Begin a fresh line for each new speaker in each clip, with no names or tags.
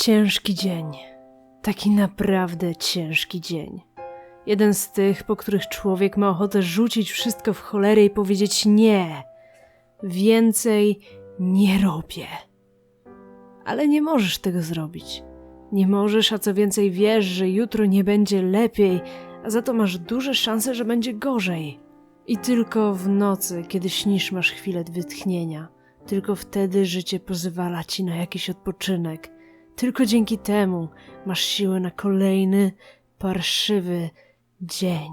Ciężki dzień. Taki naprawdę ciężki dzień. Jeden z tych, po których człowiek ma ochotę rzucić wszystko w cholerę i powiedzieć nie. Więcej nie robię. Ale nie możesz tego zrobić. Nie możesz, a co więcej wiesz, że jutro nie będzie lepiej, a za to masz duże szanse, że będzie gorzej. I tylko w nocy, kiedy śnisz, masz chwilę wytchnienia. Tylko wtedy życie pozwala ci na jakiś odpoczynek. Tylko dzięki temu masz siłę na kolejny, parszywy dzień.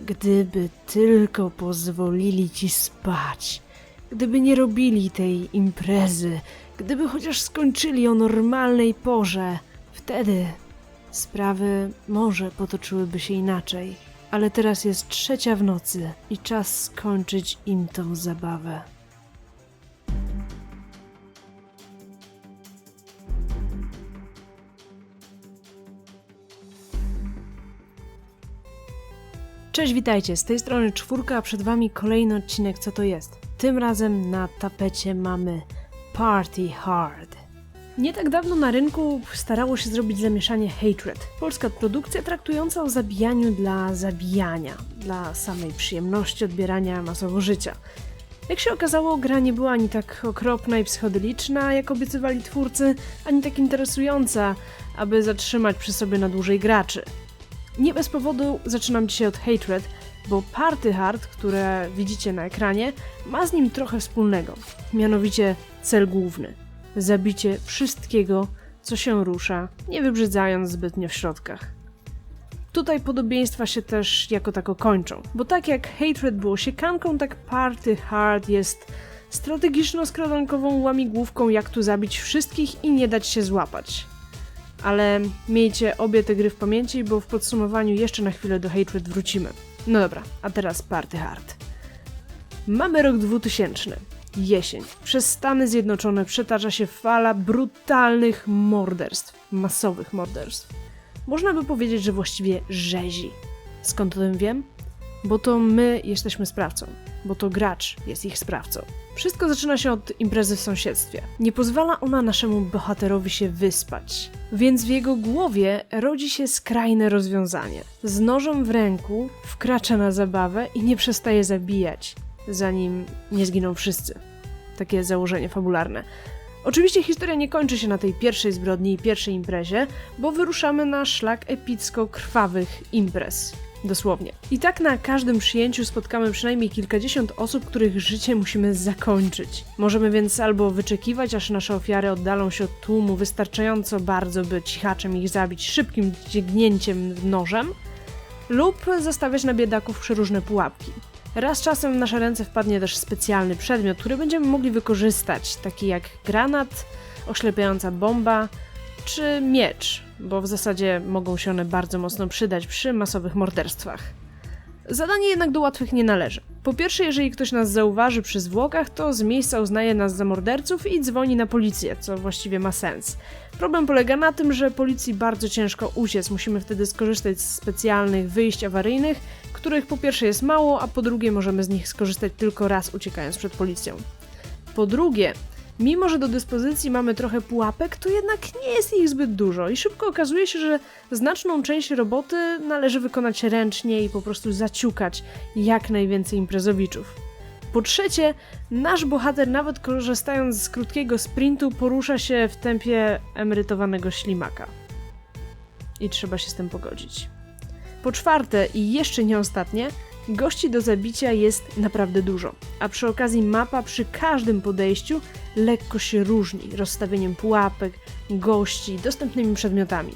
Gdyby tylko pozwolili ci spać, gdyby nie robili tej imprezy, gdyby chociaż skończyli o normalnej porze, wtedy sprawy może potoczyłyby się inaczej. Ale teraz jest trzecia w nocy i czas skończyć im tą zabawę. Cześć, witajcie. Z tej strony czwórka, a przed wami kolejny odcinek Co to jest. Tym razem na tapecie mamy Party Hard. Nie tak dawno na rynku starało się zrobić zamieszanie Hatred. Polska produkcja traktująca o zabijaniu dla zabijania, dla samej przyjemności odbierania masowo życia. Jak się okazało, gra nie była ani tak okropna i psychodeliczna, jak obiecywali twórcy, ani tak interesująca, aby zatrzymać przy sobie na dłużej graczy. Nie bez powodu zaczynam dzisiaj od Hatred, bo Party Hard, które widzicie na ekranie, ma z nim trochę wspólnego. Mianowicie cel główny zabicie wszystkiego, co się rusza, nie wybrzydzając zbytnio w środkach. Tutaj podobieństwa się też jako tako kończą, bo tak jak Hatred było siekanką, tak Party Hard jest strategiczno-skradankową łamigłówką, jak tu zabić wszystkich i nie dać się złapać. Ale miejcie obie te gry w pamięci, bo w podsumowaniu jeszcze na chwilę do Hatred wrócimy. No dobra, a teraz Party Hard. Mamy rok 2000. Jesień. Przez Stany Zjednoczone przetarza się fala brutalnych morderstw, masowych morderstw. Można by powiedzieć, że właściwie rzezi. Skąd o tym wiem? Bo to my jesteśmy sprawcą, bo to gracz jest ich sprawcą. Wszystko zaczyna się od imprezy w sąsiedztwie. Nie pozwala ona naszemu bohaterowi się wyspać, więc w jego głowie rodzi się skrajne rozwiązanie. Z nożem w ręku wkracza na zabawę i nie przestaje zabijać, zanim nie zginą wszyscy. Takie założenie fabularne. Oczywiście historia nie kończy się na tej pierwszej zbrodni i pierwszej imprezie, bo wyruszamy na szlak epicko-krwawych imprez. Dosłownie. I tak na każdym przyjęciu spotkamy przynajmniej kilkadziesiąt osób, których życie musimy zakończyć. Możemy więc albo wyczekiwać, aż nasze ofiary oddalą się od tłumu wystarczająco bardzo, by cichaczem ich zabić szybkim dźgnięciem nożem, lub zastawiać na biedaków przeróżne pułapki. Raz czasem w nasze ręce wpadnie też specjalny przedmiot, który będziemy mogli wykorzystać, taki jak granat, oślepiająca bomba czy miecz, bo w zasadzie mogą się one bardzo mocno przydać przy masowych morderstwach. Zadanie jednak do łatwych nie należy. Po pierwsze, jeżeli ktoś nas zauważy przy zwłokach, to z miejsca uznaje nas za morderców i dzwoni na policję, co właściwie ma sens. Problem polega na tym, że policji bardzo ciężko uciec, musimy wtedy skorzystać z specjalnych wyjść awaryjnych, których po pierwsze jest mało, a po drugie możemy z nich skorzystać tylko raz uciekając przed policją. Po drugie, Mimo, że do dyspozycji mamy trochę pułapek, to jednak nie jest ich zbyt dużo i szybko okazuje się, że znaczną część roboty należy wykonać ręcznie i po prostu zaciukać jak najwięcej imprezowiczów. Po trzecie, nasz bohater, nawet korzystając z krótkiego sprintu, porusza się w tempie emerytowanego ślimaka. I trzeba się z tym pogodzić. Po czwarte i jeszcze nie ostatnie, gości do zabicia jest naprawdę dużo, a przy okazji mapa przy każdym podejściu lekko się różni rozstawieniem pułapek, gości, dostępnymi przedmiotami.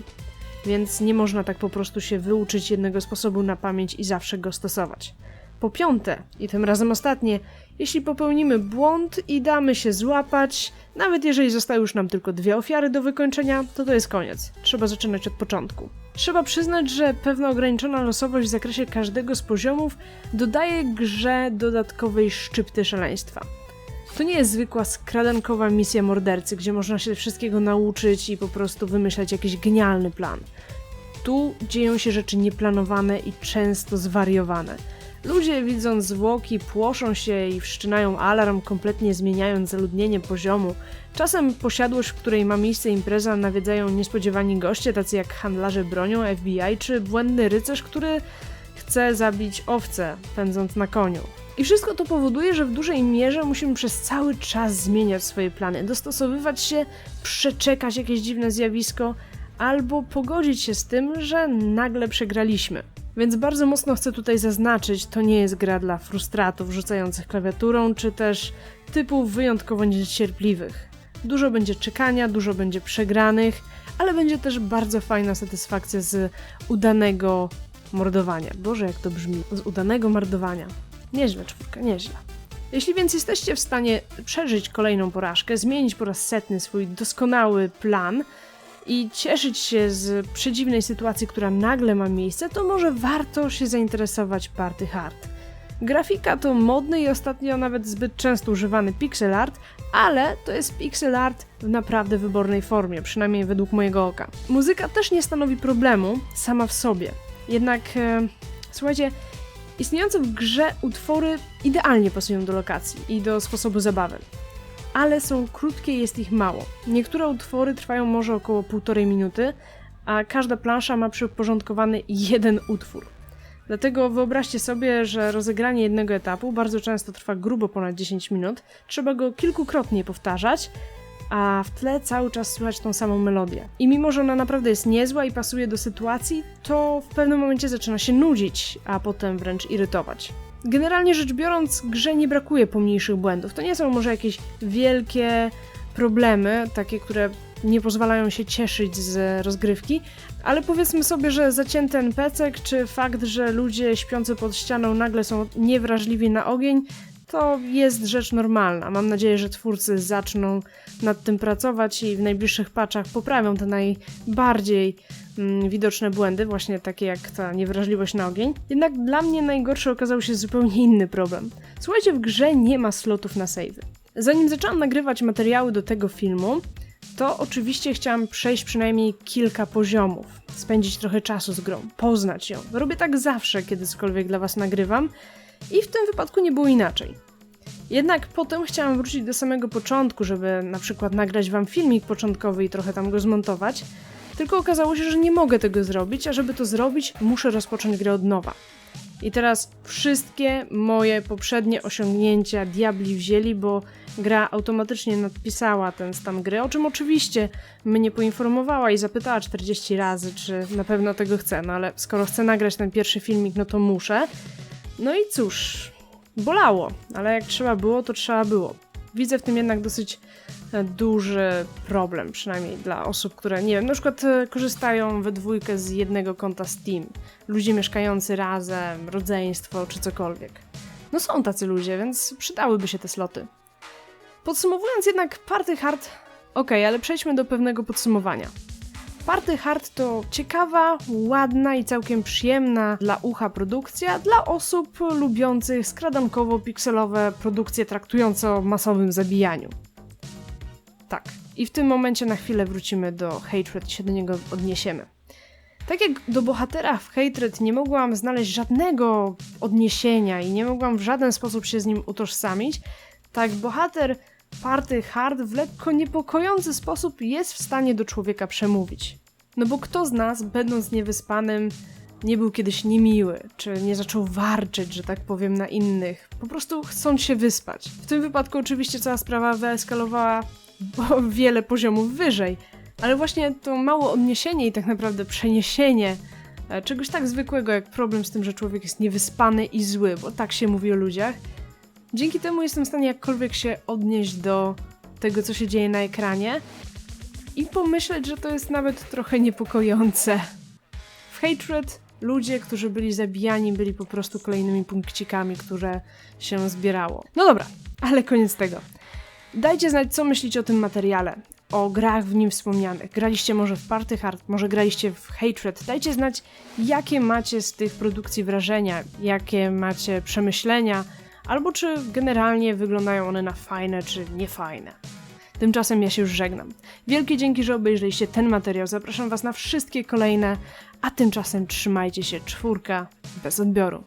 Więc nie można tak po prostu się wyuczyć jednego sposobu na pamięć i zawsze go stosować. Po piąte, i tym razem ostatnie, jeśli popełnimy błąd i damy się złapać, nawet jeżeli zostały już nam tylko dwie ofiary do wykończenia, to to jest koniec. Trzeba zaczynać od początku. Trzeba przyznać, że pewna ograniczona losowość w zakresie każdego z poziomów dodaje grze dodatkowej szczypty szaleństwa. To nie jest zwykła skradankowa misja mordercy, gdzie można się wszystkiego nauczyć i po prostu wymyślać jakiś genialny plan. Tu dzieją się rzeczy nieplanowane i często zwariowane. Ludzie widząc zwłoki płoszą się i wszczynają alarm, kompletnie zmieniając zaludnienie poziomu. Czasem posiadłość, w której ma miejsce impreza, nawiedzają niespodziewani goście, tacy jak handlarze bronią, FBI czy błędny rycerz, który chce zabić owcę, pędząc na koniu. I wszystko to powoduje, że w dużej mierze musimy przez cały czas zmieniać swoje plany, dostosowywać się, przeczekać jakieś dziwne zjawisko, albo pogodzić się z tym, że nagle przegraliśmy. Więc bardzo mocno chcę tutaj zaznaczyć, to nie jest gra dla frustratów rzucających klawiaturą, czy też typów wyjątkowo niecierpliwych. Dużo będzie czekania, dużo będzie przegranych, ale będzie też bardzo fajna satysfakcja z udanego mordowania. Boże, jak to brzmi. Z udanego mordowania. Nieźle, czwórka, nieźle. Jeśli więc jesteście w stanie przeżyć kolejną porażkę, zmienić po raz setny swój doskonały plan i cieszyć się z przedziwnej sytuacji, która nagle ma miejsce, to może warto się zainteresować Party Hard. Grafika to modny i ostatnio nawet zbyt często używany pixel art, ale to jest pixel art w naprawdę wybornej formie, przynajmniej według mojego oka. Muzyka też nie stanowi problemu sama w sobie. Jednak, e, słuchajcie, istniejące w grze utwory idealnie pasują do lokacji i do sposobu zabawy. Ale są krótkie jest ich mało. Niektóre utwory trwają może około półtorej minuty, a każda plansza ma przyporządkowany jeden utwór. Dlatego wyobraźcie sobie, że rozegranie jednego etapu bardzo często trwa grubo ponad 10 minut, trzeba go kilkukrotnie powtarzać, a w tle cały czas słychać tą samą melodię. I mimo, że ona naprawdę jest niezła i pasuje do sytuacji, to w pewnym momencie zaczyna się nudzić, a potem wręcz irytować. Generalnie rzecz biorąc, grze nie brakuje pomniejszych błędów. To nie są może jakieś wielkie problemy, takie, które nie pozwalają się cieszyć z rozgrywki, ale powiedzmy sobie, że zacięty NPC, czy fakt, że ludzie śpiący pod ścianą nagle są niewrażliwi na ogień, to jest rzecz normalna. Mam nadzieję, że twórcy zaczną nad tym pracować i w najbliższych patchach poprawią te najbardziej mm, widoczne błędy, właśnie takie jak ta niewrażliwość na ogień. Jednak dla mnie najgorszy okazał się zupełnie inny problem. Słuchajcie, w grze nie ma slotów na savey. Zanim zaczęłam nagrywać materiały do tego filmu, to oczywiście chciałam przejść przynajmniej kilka poziomów, spędzić trochę czasu z grą, poznać ją. Robię tak zawsze, kiedy cokolwiek dla Was nagrywam i w tym wypadku nie było inaczej. Jednak potem chciałam wrócić do samego początku, żeby na przykład nagrać Wam filmik początkowy i trochę tam go zmontować, tylko okazało się, że nie mogę tego zrobić, a żeby to zrobić, muszę rozpocząć grę od nowa. I teraz wszystkie moje poprzednie osiągnięcia diabli wzięli, bo gra automatycznie nadpisała ten stan gry, o czym oczywiście mnie poinformowała i zapytała 40 razy, czy na pewno tego chcę, no ale skoro chcę nagrać ten pierwszy filmik, no to muszę. No i cóż, bolało, ale jak trzeba było, to trzeba było. Widzę w tym jednak dosyć e, duży problem, przynajmniej dla osób, które, nie wiem, na przykład e, korzystają we dwójkę z jednego konta Steam. Ludzie mieszkający razem, rodzeństwo czy cokolwiek. No są tacy ludzie, więc przydałyby się te sloty. Podsumowując jednak Party Hard, ok, ale przejdźmy do pewnego podsumowania. Party Hard to ciekawa, ładna i całkiem przyjemna dla ucha produkcja dla osób lubiących skradankowo-pikselowe produkcje traktujące o masowym zabijaniu. Tak, i w tym momencie na chwilę wrócimy do Hatred, się do niego odniesiemy. Tak jak do bohatera w Hatred nie mogłam znaleźć żadnego odniesienia i nie mogłam w żaden sposób się z nim utożsamić, tak bohater Party Hard w lekko niepokojący sposób jest w stanie do człowieka przemówić. No bo kto z nas, będąc niewyspanym, nie był kiedyś niemiły, czy nie zaczął warczyć, że tak powiem, na innych, po prostu chcąc się wyspać. W tym wypadku oczywiście cała sprawa wyeskalowała o wiele poziomów wyżej, ale właśnie to mało odniesienie i tak naprawdę przeniesienie e, czegoś tak zwykłego jak problem z tym, że człowiek jest niewyspany i zły, bo tak się mówi o ludziach, Dzięki temu jestem w stanie jakkolwiek się odnieść do tego, co się dzieje na ekranie i pomyśleć, że to jest nawet trochę niepokojące. W Hatred ludzie, którzy byli zabijani, byli po prostu kolejnymi punkcikami, które się zbierało. No dobra, ale koniec tego. Dajcie znać, co myślicie o tym materiale, o grach w nim wspomnianych. Graliście może w Party Hard, może graliście w Hatred. Dajcie znać, jakie macie z tych produkcji wrażenia, jakie macie przemyślenia, albo czy generalnie wyglądają one na fajne czy niefajne. Tymczasem ja się już żegnam. Wielkie dzięki, że obejrzeliście ten materiał. Zapraszam Was na wszystkie kolejne, a tymczasem trzymajcie się czwórka bez odbioru.